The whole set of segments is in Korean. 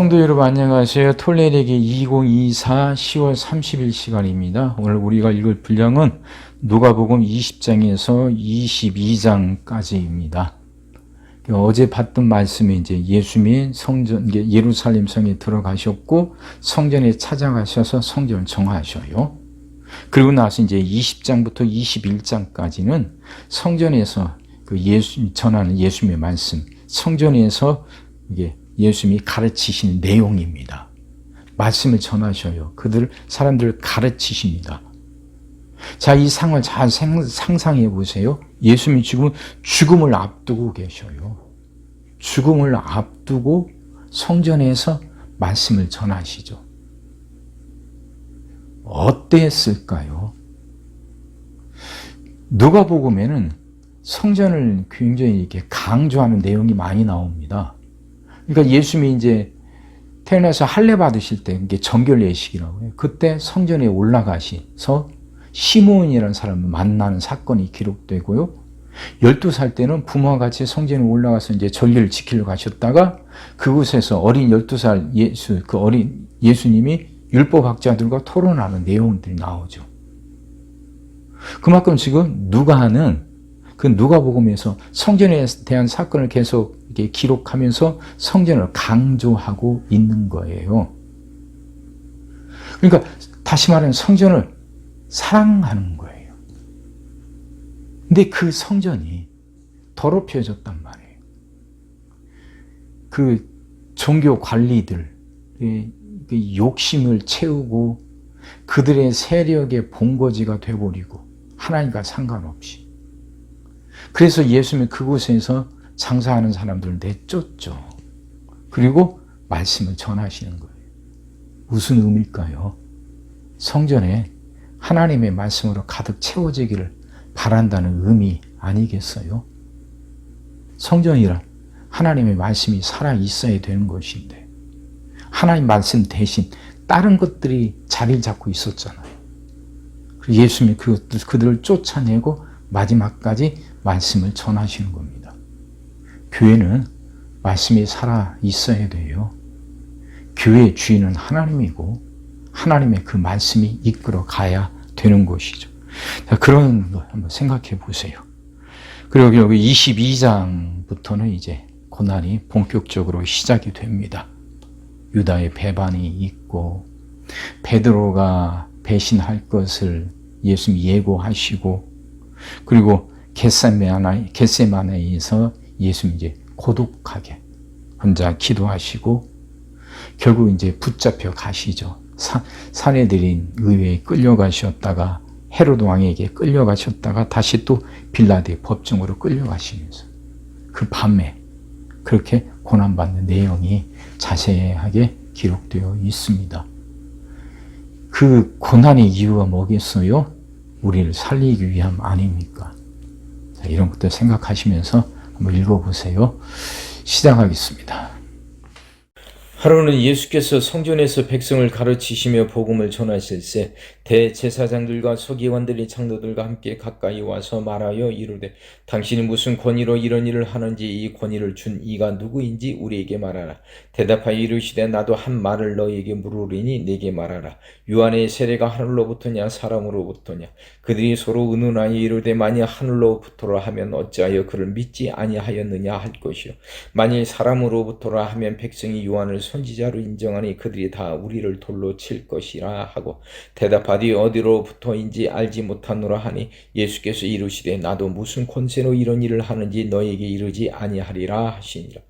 성도 여러분 안녕하세요. 톨레르기 2024 10월 30일 시간입니다. 오늘 우리가 읽을 분량은 누가복음 20장에서 22장까지입니다. 어제 봤던 말씀이 이제 예수님이 성전 예루살렘 성에 들어가셨고 성전에 찾아가셔서 성전을 정하셔요. 그리고 나서 이제 20장부터 21장까지는 성전에서 그 예수 전하는 예수님의 말씀, 성전에서 이게 예수님이 가르치시는 내용입니다. 말씀을 전하셔요. 그들 사람들을 가르치십니다. 자, 이 상을 잘 상상해 보세요. 예수님이 지금 죽음을 앞두고 계셔요. 죽음을 앞두고 성전에서 말씀을 전하시죠. 어땠을까요? 누가복음에는 성전을 굉장히 이렇게 강조하는 내용이 많이 나옵니다. 그러니까 예수님이 이제 태어나서 할례 받으실 때 이게 정결 예식이라고 해요. 그때 성전에 올라가셔서 시몬이라는 사람을 만나는 사건이 기록되고요. 12살 때는 부모와 같이 성전에 올라가서 이제 전례를 지키러 가셨다가 그곳에서 어린 12살 예수, 그 어린 예수님이 율법 학자들과 토론하는 내용들이 나오죠. 그만큼 지금 누가는 그 누가복음에서 성전에 대한 사건을 계속 이렇게 기록하면서 성전을 강조하고 있는 거예요. 그러니까 다시 말하면 성전을 사랑하는 거예요. 근데 그 성전이 더럽혀졌단 말이에요. 그 종교 관리들의 그 욕심을 채우고 그들의 세력의 본거지가 되버리고 하나님과 상관없이 그래서 예수님이 그곳에서 장사하는 사람들을 내쫓죠. 그리고 말씀을 전하시는 거예요. 무슨 의미일까요? 성전에 하나님의 말씀으로 가득 채워지기를 바란다는 의미 아니겠어요? 성전이란 하나님의 말씀이 살아 있어야 되는 것인데 하나님 말씀 대신 다른 것들이 자리를 잡고 있었잖아요. 예수님이 그것들, 그들을 쫓아내고 마지막까지 말씀을 전하시는 겁니다. 교회는 말씀이 살아 있어야 돼요. 교회의 주인은 하나님이고 하나님의 그 말씀이 이끌어 가야 되는 것이죠. 자, 그런 거 한번 생각해 보세요. 그리고 여기 22장부터는 이제 고난이 본격적으로 시작이 됩니다. 유다의 배반이 있고 베드로가 배신할 것을 예수님 예고하시고 그리고 겟세마네 겟세마네에서 예수님 이제 고독하게 혼자 기도하시고 결국 이제 붙잡혀 가시죠. 사, 사내들인 의회에 끌려가셨다가 헤로드 왕에게 끌려가셨다가 다시 또 빌라데 법정으로 끌려가시면서 그 밤에 그렇게 고난받는 내용이 자세하게 기록되어 있습니다. 그 고난의 이유가 뭐겠어요? 우리를 살리기 위함 아닙니까? 자, 이런 것들 생각하시면서 한번 읽어보세요. 시작하겠습니다. 하루는 예수께서 성전에서 백성을 가르치시며 복음을 전하실세 대제사장들과 서기관들이 장로들과 함께 가까이 와서 말하여 이르되 당신이 무슨 권위로 이런 일을 하는지 이 권위를 준 이가 누구인지 우리에게 말하라. 대답하여 이르시되 나도 한 말을 너희에게 물으리니 내게 말하라. 유한의 세례가 하늘로부터냐 사람으로부터냐? 그들이 서로 의논하여 이르되 만일 하늘로부터라 하면 어찌하여 그를 믿지 아니하였느냐 할 것이요. 만일 사람으로부터라 하면 백성이 요한을 선지자로 인정하니 그들이 다 우리를 돌로 칠 것이라 하고 대답하되 어디로부터인지 알지 못하노라 하니 예수께서 이르시되 나도 무슨 권세로 이런 일을 하는지 너에게 이르지 아니하리라 하시니라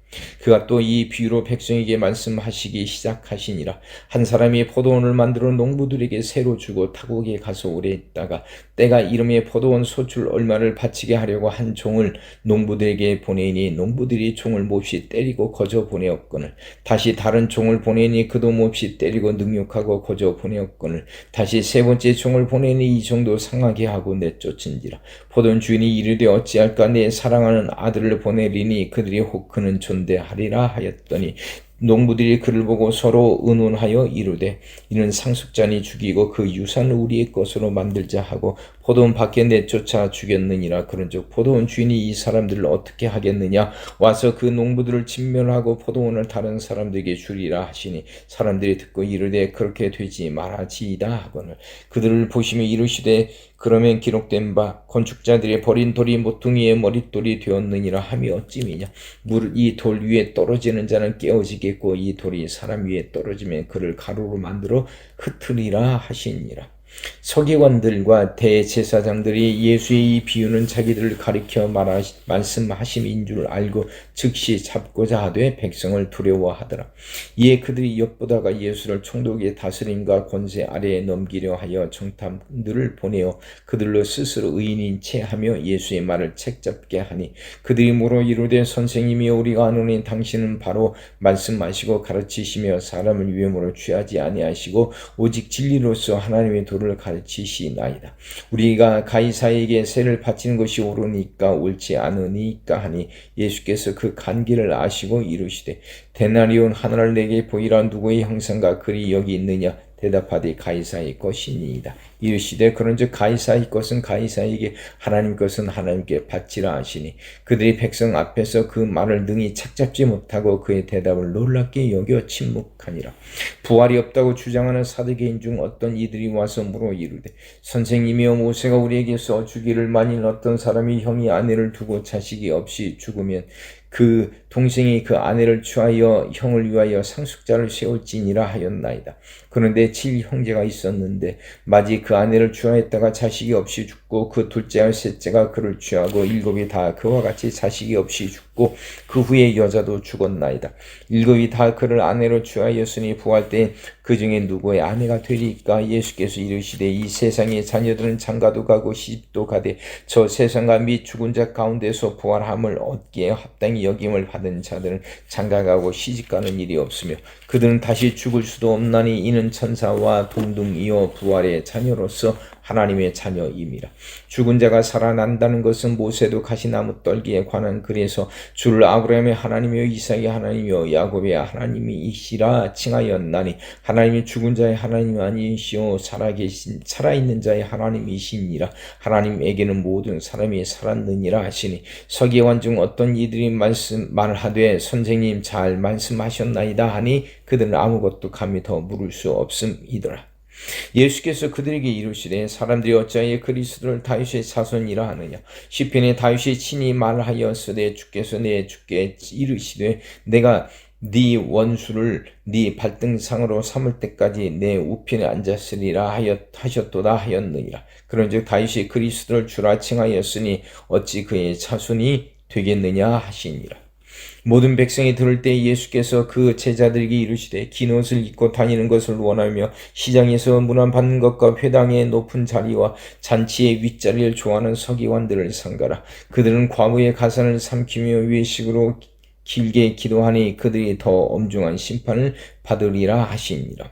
그가 또 이 비유로 백성에게 말씀하시기 시작하시니라. 한 사람이 포도원을 만들어 농부들에게 새로 주고 타국에 가서 오래 있다가 때가 이름에 포도원 소출 얼마를 바치게 하려고 한 종을 농부들에게 보내니 농부들이 종을 몹시 때리고 거저 보내었거늘. 다시 다른 종을 보내니 그도 몹시 때리고 능욕하고 거저 보내었거늘. 다시 세 번째 종을 보내니 이 정도 상하게 하고 내쫓은지라. 포도원 주인이 이르되 어찌할까 내 사랑하는 아들을 보내리니 그들이 혹 그는 존 존대하리라 하였더니 농부들이 그를 보고 서로 의논하여 이르되 이는 상속자니 죽이고 그 유산을 우리의 것으로 만들자 하고 포도원 밖에 내쫓아 죽였느니라. 그런즉 포도원 주인이 이 사람들을 어떻게 하겠느냐? 와서 그 농부들을 진멸하고 포도원을 다른 사람들에게 주리라 하시니 사람들이 듣고 이르되 그렇게 되지 말아지이다 하거늘 그들을 보시며 이르시되 그러면 기록된 바 건축자들의 버린 돌이 모퉁이의 머릿돌이 되었느니라 함이 어찌미냐? 물 이 돌 위에 떨어지는 자는 깨어지겠고 이 돌이 사람 위에 떨어지면 그를 가루로 만들어 흩으리라 하시니라 서기관들과 대제사장들이 예수의 이 비유는 자기들을 가리켜 말하, 말씀하심인 줄 알고 즉시 잡고자 하되 백성을 두려워하더라. 이에 그들이 엿보다가 예수를 총독의 다스림과 권세 아래에 넘기려 하여 정탐들을 보내어 그들로 스스로 의인인 채 하며 예수의 말을 책잡게 하니 그들이 물어 이르되 선생님이 우리가 아노니 당신은 바로 말씀하시고 가르치시며 사람을 유행으로 취하지 아니하시고 오직 진리로서 하나님의 도를 가르치시나이다. 우리가 가이사에게 세를 바치는 것이 옳으니까 옳지 않으니까 하니 예수께서 그 간기를 아시고 이르시되 데나리온 하나를 내게 보이라 누구의 형상과 글이 여기 있느냐 대답하되 가이사의 것이니이다. 이르시되 그런즉 가이사의 것은 가이사에게 하나님 것은 하나님께 바치라 하시니 그들이 백성 앞에서 그 말을 능히 착잡지 못하고 그의 대답을 놀랍게 여겨 침묵하니라. 부활이 없다고 주장하는 사두개인 중 어떤 이들이 와서 물어 이르되 선생님이여 모세가 우리에게 써 주기를 만일 어떤 사람이 형이 아내를 두고 자식이 없이 죽으면 그 동생이 그 아내를 취하여 형을 위하여 상속자를 세울지니라 하였나이다. 그런데 칠 형제가 있었는데 마지 그 아내를 취하였다가 자식이 없이 죽고 그 둘째와 셋째가 그를 취하고 일곱이 다 그와 같이 자식이 없이 죽고 그 후에 여자도 죽었나이다. 일곱이 다 그를 아내로 취하였으니 부활 때 그 중에 누구의 아내가 되리까 예수께서 이르시되 이 세상의 자녀들은 장가도 가고 시집도 가되 저 세상과 및 죽은 자 가운데서 부활함을 얻기에 합당히 여김을 받은 자들은 장가가고 시집가는 일이 없으며 그들은 다시 죽을 수도 없나니 이는 천사와 동등이요 부활의 자녀로서 하나님의 자녀임이라. 죽은 자가 살아난다는 것은 모세도 가시나무 떨기에 관한 글에서 주를 아브라함의 하나님이요 이삭의 하나님이요 야곱의 하나님이시라 칭하였나니 하나님이 죽은 자의 하나님 아니시오 살아계신 살아있는 자의 하나님이시니라 하나님에게는 모든 사람이 살았느니라 하시니 서기관 중 어떤 이들이 말씀 말하되 선생님 잘 말씀하셨나이다 하니 그들은 아무것도 감히 더 물을 수 없음이더라. 예수께서 그들에게 이르시되 사람들이 어찌하여 그리스도를 다윗의 자손이라 하느냐? 시편에 다윗이 친히 말하였으되 주께서 내 주께 이르시되 내가 네 원수를 네 발등상으로 삼을 때까지 내 우편에 앉았으리라 하였 하셨도다 하였느니라. 그런즉 다윗이 그리스도를 주라 칭하였으니 어찌 그의 자손이 되겠느냐 하시니라 모든 백성이 들을 때 예수께서 그 제자들에게 이르시되 긴 옷을 입고 다니는 것을 원하며 시장에서 문안 받는 것과 회당의 높은 자리와 잔치의 윗자리를 좋아하는 서기관들을 상가라. 그들은 과부의 가산을 삼키며 외식으로 길게 기도하니 그들이 더 엄중한 심판을 받으리라 하시니라.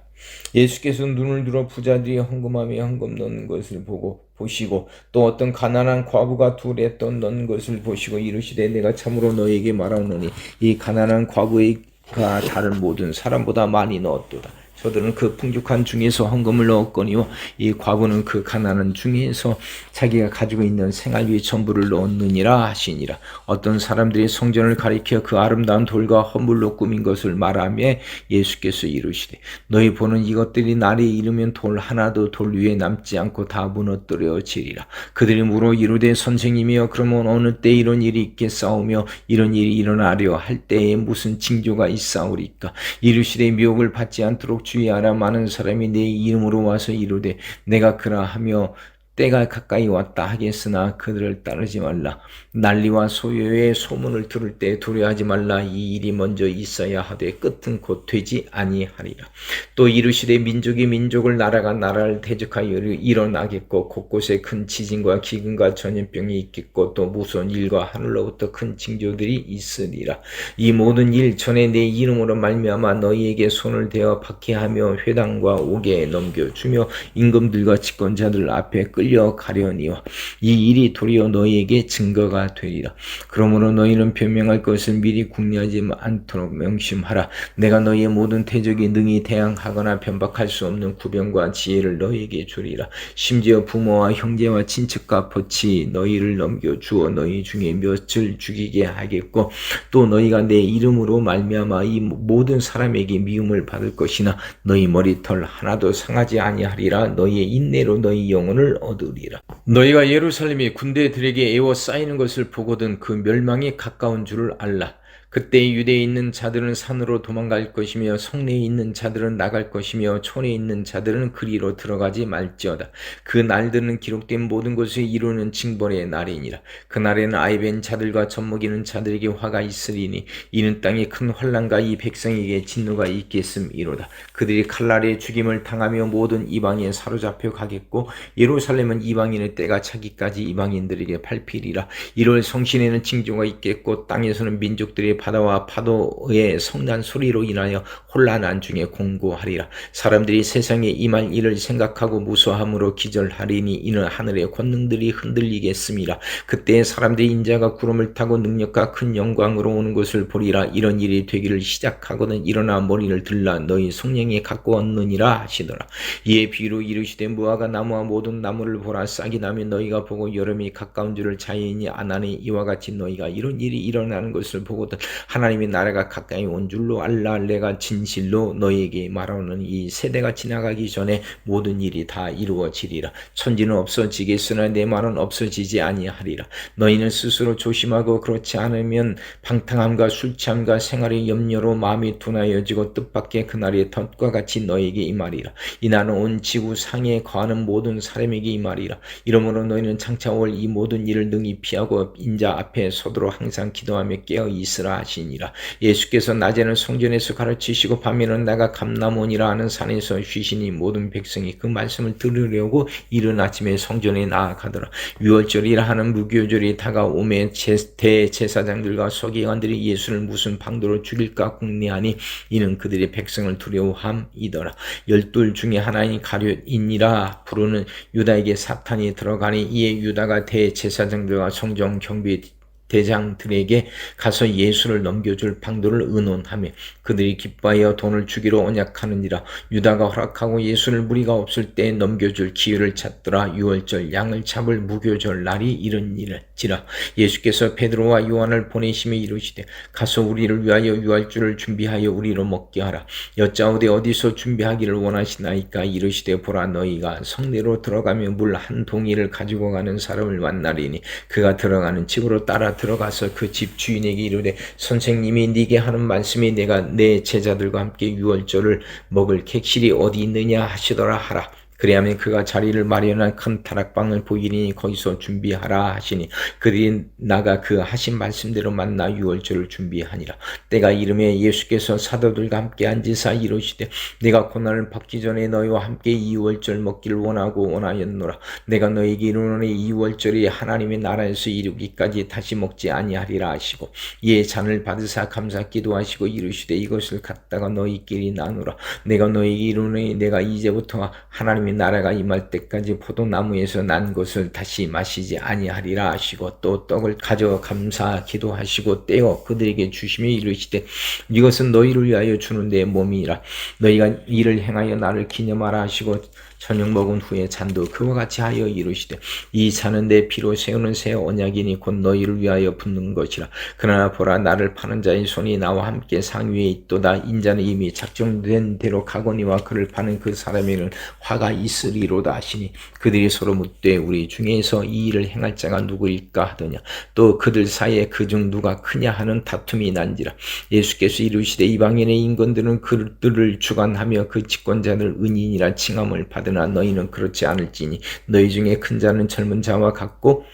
예수께서 눈을 들어 부자들이 헌금함에 헌금 넣는 것을 보고 보시고 또 어떤 가난한 과부가 둘에 또 넣는 것을 보시고 이르시되 내가 참으로 너에게 말하노니 이 가난한 과부가 다른 모든 사람보다 많이 넣었도다. 저들은 그 풍족한 중에서 헌금을 넣었거니와 이 과부는 그 가난한 중에서 자기가 가지고 있는 생활비의 전부를 넣었느니라 하시니라. 어떤 사람들이 성전을 가리켜 그 아름다운 돌과 허물로 꾸민 것을 말하며 예수께서 이르시되 너희 보는 이것들이 날이 이르면 돌 하나도 돌 위에 남지 않고 다 무너뜨려지리라. 그들이 물어 이르되 선생님이여 그러면 어느 때 이런 일이 있겠사오며 이런 일이 일어나려 할 때에 무슨 징조가 있사오리까 이르시되 미혹을 받지 않도록 주의하라. 많은 사람이 내 이름으로 와서 이르되 내가 그러하며 때가 가까이 왔다 하겠으나 그들을 따르지 말라. 난리와 소요의 소문을 들을 때 두려워하지 말라. 이 일이 먼저 있어야 하되 끝은 곧 되지 아니하리라. 또 이르시되 민족이 민족을 나라가 나라를 대적하여 일어나겠고 곳곳에 큰 지진과 기근과 전염병이 있겠고 또 무서운 일과 하늘로부터 큰 징조들이 있으리라. 이 모든 일 전에 내 이름으로 말미암아 너희에게 손을 대어 박해하며 회당과 옥에 넘겨주며 임금들과 집권자들 앞에 끌 끌려가려니와 이 일이 도리어 너희에게 증거가 되리라. 그러므로 너희는 변명할 것을 미리 궁리하지 않도록 명심하라. 내가 너희의 모든 태적이 능히 대항하거나 변박할 수 없는 구변과 지혜를 너희에게 주리라. 심지어 부모와 형제와 친척과 벗이 너희를 넘겨 주어 너희 중에 몇을 죽이게 하겠고 또 너희가 내 이름으로 말미암아 이 모든 사람에게 미움을 받을 것이나 너희 머리털 하나도 상하지 아니하리라 너희의 인내로 너희 영혼을 얻 으리라. 너희가 예루살렘이 군대들에게 에워싸이는 것을 보거든 그 멸망이 가까운 줄을 알라 그때 유대에 있는 자들은 산으로 도망갈 것이며 성내에 있는 자들은 나갈 것이며 촌에 있는 자들은 그리로 들어가지 말지어다. 그 날들은 기록된 모든 것을 이루는 징벌의 날이니라. 그 날에는 아이벤 자들과 젖먹이는 자들에게 화가 있으리니 이는 땅에 큰 환란과 이 백성에게 진노가 있겠음이로다. 그들이 칼날에 죽임을 당하며 모든 이방에 사로잡혀 가겠고 예루살렘은 이방인의 때가 차기까지 이방인들에게 팔피리라. 이럴 성신에는 징조가 있겠고 땅에서는 민족들이 바다와 파도의 성난 소리로 인하여 혼란한 중에 공고하리라. 사람들이 세상에 임할 일을 생각하고 무서함으로 기절하리니 이는 하늘의 권능들이 흔들리겠습니다. 그때 사람들이 인자가 구름을 타고 능력과 큰 영광으로 오는 것을 보리라. 이런 일이 되기를 시작하거든 일어나 머리를 들라 너희 성령이 갖고 왔느니라 하시더라. 이에 비로 이르시되 무화과 나무와 모든 나무를 보라 싹이 나면 너희가 보고 여름이 가까운 줄을 자연히 아나니 이와 같이 너희가 이런 일이 일어나는 것을 보거든 하나님의 나라가 가까이 온 줄로 알라 내가 진실로 너희에게 말하는 이 세대가 지나가기 전에 모든 일이 다 이루어지리라. 천지는 없어지겠으나 내 말은 없어지지 아니하리라. 너희는 스스로 조심하고 그렇지 않으면 방탕함과 술 취함과 생활의 염려로 마음이 둔하여지고 뜻밖의 그날의 덫과 같이 너희에게 임하리라. 이날은 온 지구 상에 거하는 모든 사람에게 임하리라. 이러므로 너희는 장차 올 이 모든 일을 능히 피하고 인자 앞에 서도록 항상 기도하며 깨어 있으라 하시니라. 예수께서 낮에는 성전에서 가르치시고 밤에는 내가 감남원이라 하는 산에서 쉬시니 모든 백성이 그 말씀을 들으려고 이른 아침에 성전에 나아가더라. 유월절이라 하는 무교절이 다가오매 제- 대제사장들과 서기관들이 예수를 무슨 방도로 죽일까 궁리하니 이는 그들의 백성을 두려워함이더라. 열둘 중에 하나인 가룟이니라. 부르는 유다에게 사탄이 들어가니 이에 유다가 대제사장들과 성전 경비 대장들에게 가서 예수를 넘겨줄 방도를 의논하며 그들이 기뻐하여 돈을 주기로 언약하느니라. 유다가 허락하고 예수를 무리가 없을 때 넘겨줄 기회를 찾더라. 유월절 양을 잡을 무교절 날이 이른지라. 예수께서 베드로와 요한을 보내시며 이르시되 가서 우리를 위하여 유할주를 준비하여 우리로 먹게 하라. 여짜오되 어디서 준비하기를 원하시나이까? 이르시되 보라 너희가 성내로 들어가며 물 한 동이를 가지고 가는 사람을 만나리니 그가 들어가는 집으로 따라 들어가서 그 집 주인에게 이르되 선생님이 네게 하는 말씀이 내가 내 제자들과 함께 유월절을 먹을 객실이 어디 있느냐 하시더라 하라 그리하면 그가 자리를 마련한 큰 다락방을 보이니 거기서 준비하라 하시니 그들이 나가 그 하신 말씀대로 만나 유월절을 준비하니라. 때가 이름에 예수께서 사도들과 함께 앉으사 이르시되 내가 고난을 받기 전에 너희와 함께 이 유월절 먹기를 원하고 원하였노라. 내가 너희에게 이르노니 이 유월절이 하나님의 나라에서 이루기까지 다시 먹지 아니하리라 하시고 이에 잔을 받으사 감사 기도하시고 이르시되 이것을 갖다가 너희끼리 나누라. 내가 너희에게 이르노니 내가 이제부터 하나님의 나라가 임할 때까지 포도나무에서 난 것을 다시 마시지 아니하리라 하시고 또 떡을 가져 감사 기도하시고 떼어 그들에게 주시며 이르시되 이것은 너희를 위하여 주는 내 몸이라. 너희가 이를 행하여 나를 기념하라 하시고 저녁 먹은 후에 잔도 그와 같이 하여 이르시되 이 잔은 내 피로 세우는 새 언약이니 곧 너희를 위하여 붓는 것이라. 그러나 보라 나를 파는 자의 손이 나와 함께 상위에 있도다. 인자는 이미 작정된 대로 가거니와 그를 파는 그 사람에는 화가 있으리로다 하시니 그들이 서로 묻되 우리 중에서 이 일을 행할 자가 누구일까 하더냐. 또 그들 사이에 그 중 누가 크냐 하는 다툼이 난지라. 예수께서 이르시되 이방인의 인건들은 그들을 주관하며 그 집권자들 은인이라 칭함을 받으 나 너희는 그렇지 않을지니. 너희 중에 큰 자는 젊은 자와 같고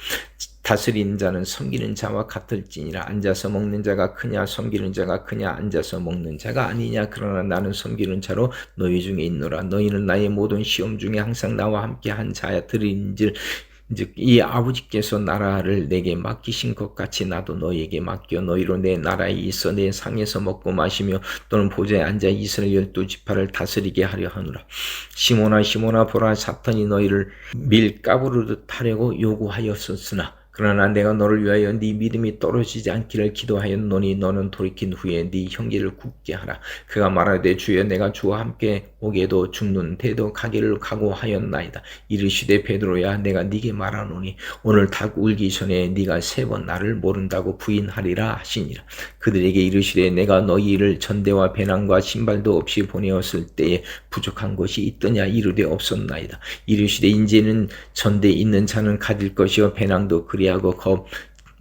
다스리는 자는 섬기는 자와 같을지니라. 앉아서 먹는 자가 크냐 섬기는 자가 크냐 앉아서 먹는 자가 아니냐. 그러나 나는 섬기는 자로 너희 중에 있노라. 너희는 나의 모든 시험 중에 항상 나와 함께 한 자들인즉 즉이 아버지께서 나라를 내게 맡기신 것 같이 나도 너희에게 맡겨 너희로 내 나라에 있어 내 상에서 먹고 마시며 또는 보좌에 앉아 이스라엘 열두 지파를 다스리게 하려 하노라. 시모나 시모나 보라 사탄이 너희를 밀가부르듯 하려고 요구하였었으나 그러나 내가 너를 위하여 네 믿음이 떨어지지 않기를 기도하였노니 너는 돌이킨 후에 네 형제를 굳게 하라. 그가 말하되 주여 내가 주와 함께 오게도 죽는 데도 가기를 각오하였나이다. 이르시되 베드로야 내가 네게 말하노니 오늘 닭 울기 전에 네가 세 번 나를 모른다고 부인하리라 하시니라. 그들에게 이르시되 내가 너희를 전대와 배낭과 신발도 없이 보내었을 때에 부족한 것이 있더냐 이르되 없었나이다. 이르시되 인제는 전대 있는 자는 가질 것이요 배낭도 그리 하고 겁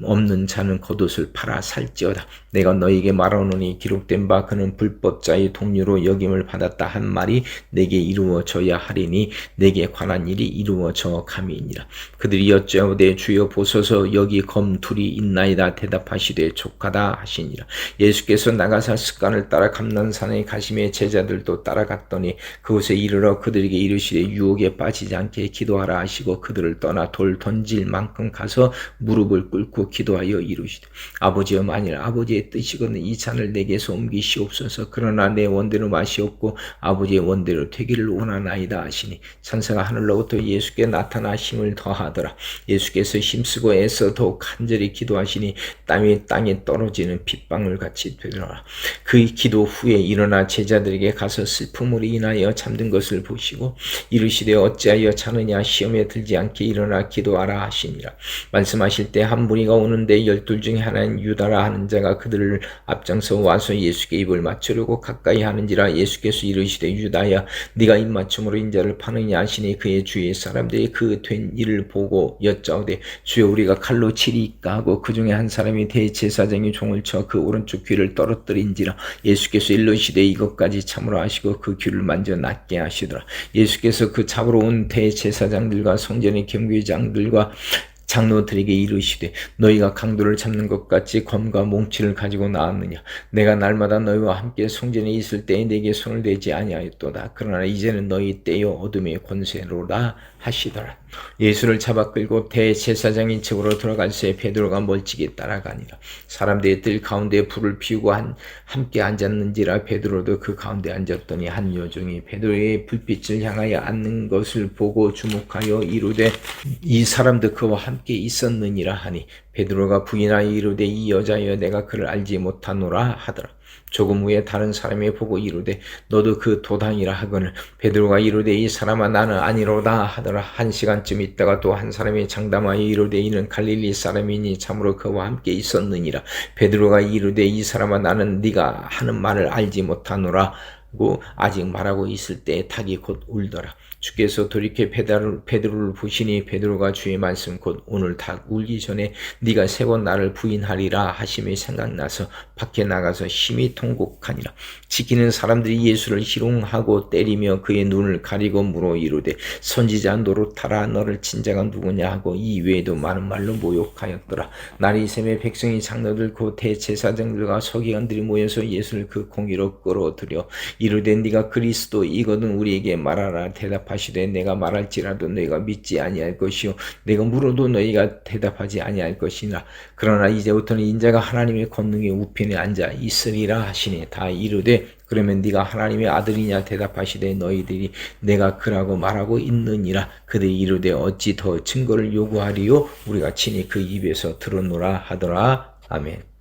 없는 자는 겉옷을 팔아 살지어다. 내가 너에게 말하노니 기록된 바 그는 불법자의 동료로 여김을 받았다 한 말이 내게 이루어져야 하리니 내게 관한 일이 이루어져 감이니라. 그들이 여짜오되 주여 보소서 여기 검 둘이 있나이다 대답하시되 족하다 하시니라. 예수께서 나가사 습관을 따라 감난산에 가심에 제자들도 따라갔더니 그곳에 이르러 그들에게 이르시되 유혹에 빠지지 않게 기도하라 하시고 그들을 떠나 돌 던질 만큼 가서 무릎을 꿇고 기도하여 이루시되 아버지여 만일 아버지의 뜻이거든 이 잔을 내게서 옮기시옵소서. 그러나 내 원대로 마시옵고 아버지의 원대로 되기를 원하나이다 하시니 천사가 하늘로부터 예수께 나타나 힘을 더하더라. 예수께서 힘쓰고 애써 더욱 간절히 기도하시니 땀이 땅에 떨어지는 빗방울 같이 되더라. 그 기도 후에 일어나 제자들에게 가서 슬픔으로 인하여 잠든 것을 보시고 이르시되 어찌하여 자느냐? 시험에 들지 않게 일어나 기도하라 하시니라. 말씀하실 때 한 무리가 오는데 열둘 중에 하나인 유다라 하는 자가 그들을 앞장서 와서 예수께 입을 맞추려고 가까이 하는지라 예수께서 이르시되 유다야 네가 입맞춤으로 인자를 파느냐 하시니 그의 주위의 사람들이 그 된 일을 보고 여짜오되 주여 우리가 칼로 치리까 하고 그 중에 한 사람이 대제사장이 종을 쳐 그 오른쪽 귀를 떨어뜨린지라 예수께서 일러시되 이것까지 참으로 하시고 그 귀를 만져 낫게 하시더라. 예수께서 그 잡으러 온 대제사장들과 성전의 경비장들과 장로들에게 이르시되 너희가 강도를 잡는 것 같이 검과 몽치를 가지고 나왔느냐? 내가 날마다 너희와 함께 성전에 있을 때에 내게 손을 대지 아니하였도다. 그러나 이제는 너희 때요 어둠의 권세로다 하시더라 예수를 잡아 끌고 대제사장인 집으로 들어갈새 베드로가 멀찍이 따라가니라. 사람들의 뜰 가운데 불을 피우고 한, 함께 앉았는지라 베드로도 그 가운데 앉았더니 한 여종이 베드로의 불빛을 향하여 앉는 것을 보고 주목하여 이르되 이 사람도 그와 함께 있었느니라 하니 베드로가 부인하여 이르되 이 여자여 내가 그를 알지 못하노라 하더라 조금 후에 다른 사람이 보고 이르되 너도 그 도당이라 하거늘 베드로가 이르되 이 사람아 나는 아니로다 하더라 한 시간쯤 있다가 또 한 사람이 장담하여 이르되 이는 갈릴리 사람이니 참으로 그와 함께 있었느니라 베드로가 이르되 이 사람아 나는 네가 하는 말을 알지 못하노라 고 아직 말하고 있을 때 닭이 곧 울더라. 주께서 돌이켜 베드로를, 베드로를 보시니 베드로가 주의 말씀 곧 오늘 닭 울기 전에 네가 세 번 나를 부인하리라 하심이 생각나서 밖에 나가서 심히 통곡하니라. 지키는 사람들이 예수를 희롱하고 때리며 그의 눈을 가리고 물어 이르되 선지자 노릇하라 너를 친자가 누구냐 하고 이 외에도 많은 말로 모욕하였더라. 날이 샘에 백성이 장로들 그 대제사장들과 서기관들이 모여서 예수를 그 공의로 끌어들여 이르되 네가 그리스도 이거든 우리에게 말하라 대답하 시되 내가 말할지라도 너희가 믿지 아니할 것이요. 내가 물어도 너희가 대답하지 아니할 것이나 그러나 이제부터는 인자가 하나님의 권능의 우편에 앉아 있으리라 하시니 다 이르되 그러면 네가 하나님의 아들이냐 대답하시되 너희들이 내가 그라고 말하고 있느니라. 그들이 이르되 어찌 더 증거를 요구하리요? 우리가 친히 그 입에서 들었노라 하더라. 아멘